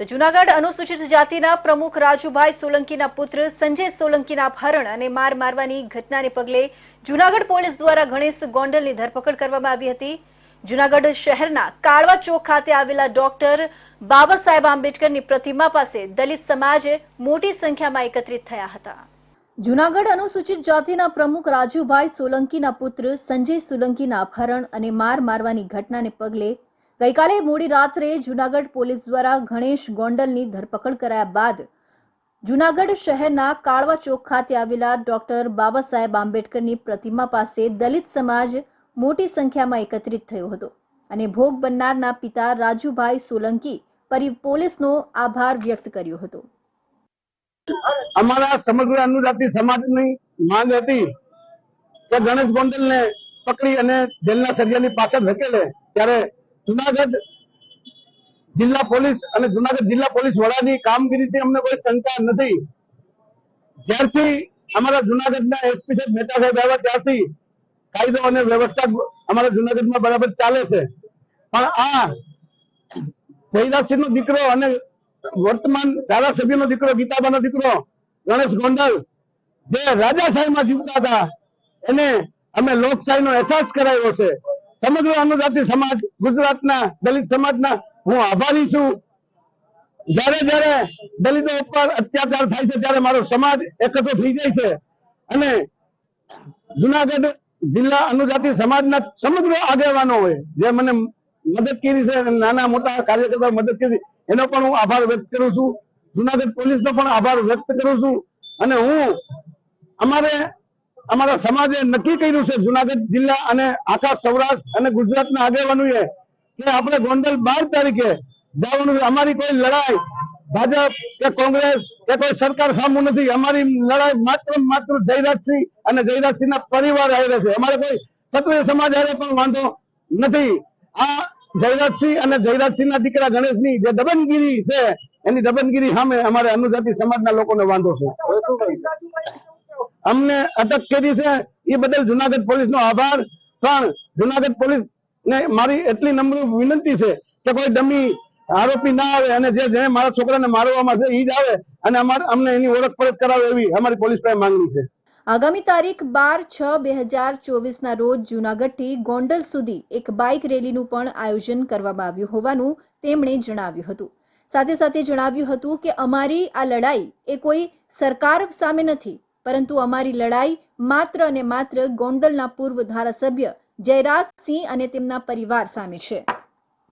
જુનાગઢ અનુસૂચિત જાતિના પ્રમુખ રાજુભાઈ સોલંકીના પુત્ર સંજય સોલંકીના અપહરણ અને માર મારવાની ઘટનાને પગલે જુનાગઢ પોલીસ દ્વારા ગણેશ ગોંડલની ધરપકડ કરવામાં આવી હતી. જુનાગઢ શહેરના કાળવા ચોક ખાતે આવેલા ડોક્ટર બાબા સાહેબ આંબેડકરની પ્રતિમા પાસે દલિત સમાજે મોટી સંખ્યામાં એકત્રિત થયા હતા. જુનાગઢ અનુસૂચિત જાતિના પ્રમુખ રાજુભાઈ સોલંકીના પુત્ર સંજય સોલંકીના અપહરણ અને માર મારવાની ઘટનાને પગલે ગઈકાલે મોડી રાત્રે જુનાગઢ પોલીસ દ્વારા ગણેશ ગોંડલની ધરપકડ કરાયા બાદ જુનાગઢ શહેરના કાળવા ચોક ખાતે આવેલા ડોક્ટર બાબા સાહેબ આંબેડકરની પ્રતિમા પાસે દલિત સમાજ મોટી સંખ્યામાં એકત્રિત થયો હતો અને ભોગ બનનારના પિતા રાજુભાઈ સોલંકી પરી પોલીસનો આભાર વ્યક્ત કર્યો હતો. અમારા સમગ્ર અનુજાતિ સમાજની માંગ હતી કે ગણેશ ગોંડલને પકડી અને જેલના સળિયાની પાછળ ધકેલે, ત્યારે જુનાગઢ જિલ્લા પોલીસ અને જુનાગઢ જિલ્લા પોલીસ વડાની કામગીરીથી અમને કોઈ શંકા નથી. જ્યારથી અમારા જુનાગઢના એસપી સાહેબ મહેતા સાહેબ આવ્યા ત્યારથી કાયદો અને વ્યવસ્થા અમારા જુનાગઢમાં બરાબર ચાલે છે. પણ આ જયરાજસિંહનો દીકરો અને વર્તમાન ધારાસભ્યનો દીકરો, ગીતાબાનો દીકરો, ગણેશ ગોંડલ, જે રાજાશાહીમાં જીવતા હતા, એને અમે લોકશાહીનો અહેસાસ કરાવ્યો છે. સમગ્ર અનુજાતિ સમાજ, ગુજરાતના દલિત સમાજના હું આભારી છું. જયારે જયારે દલિતો ઉપર અત્યાચાર થાય છે, ત્યારે મારો સમાજ એકઠો થઈ જાય છે. અને જુનાગઢ જિલ્લા અનુજાતિ સમાજના સમગ્ર આગેવાનો હોય, જે મને મદદ કરી છે નાના મોટા કાર્યકર્તા મદદ કરી એનો પણ હું આભાર વ્યક્ત કરું છું. જુનાગઢ પોલીસનો પણ આભાર વ્યક્ત કરું છું. અને હું અમારે અમારા સમાજે નક્કી કર્યું છે, જુનાગઢ જિલ્લા અને આખા સૌરાષ્ટ્ર અને ગુજરાતના આગેવાનોએ, કે આપણે ગોંડલ બાર તારીખે જવાનું અમારી કોઈ લડાઈ ભાજપ કે કોંગ્રેસ કે કોઈ સરકાર સામુ નથી. અમારી લડાઈ માત્ર માત્ર જયરાજસિંહ અને જયરાજસિંહના પરિવાર હારે છે. અમારે કોઈ ક્ષત્રિય સમાજ આવે પણ વાંધો નથી. આ જયરાજસિંહ અને જયરાજસિંહના દીકરા ગણેશની જે દબનગીરી છે, એની દબનગીરી સામે અમારે અનુજાતિ સમાજના લોકોને વાંધો છે. અમને અટક કરી છે. એ બદલ જુનાગઢ પોલીસ નો આભાર. પણ જુનાગઢ પોલીસ ને મારી એટલી નમ્ર વિનંતી છે કે કોઈ ડમી આરોપી ના આવે અને જે જે મારા છોકરાને મારવામાં છે એ જ આવે અને અમારે અમને એની ઓળખ પરત કરાવે એવી અમારી પોલીસ પાસે માંગણી છે. આગામી તારીખ બાર છ બે હજાર ચોવીસના રોજ જૂનાગઢથી ગોંડલ સુધી એક બાઇક રેલીનું પણ આયોજન કરવામાં આવ્યું હોવાનું તેમણે જણાવ્યું હતું. સાથે સાથે જણાવ્યું હતું કે અમારી આ લડાઈ એ કોઈ સરકાર સામે નથી પરંતુ અમારી લડાઈ માત્ર અને માત્ર ગોંડલના પૂર્વ ધારાસભ્ય જયરાજસિંહ અને તેમના પરિવાર સામે છે.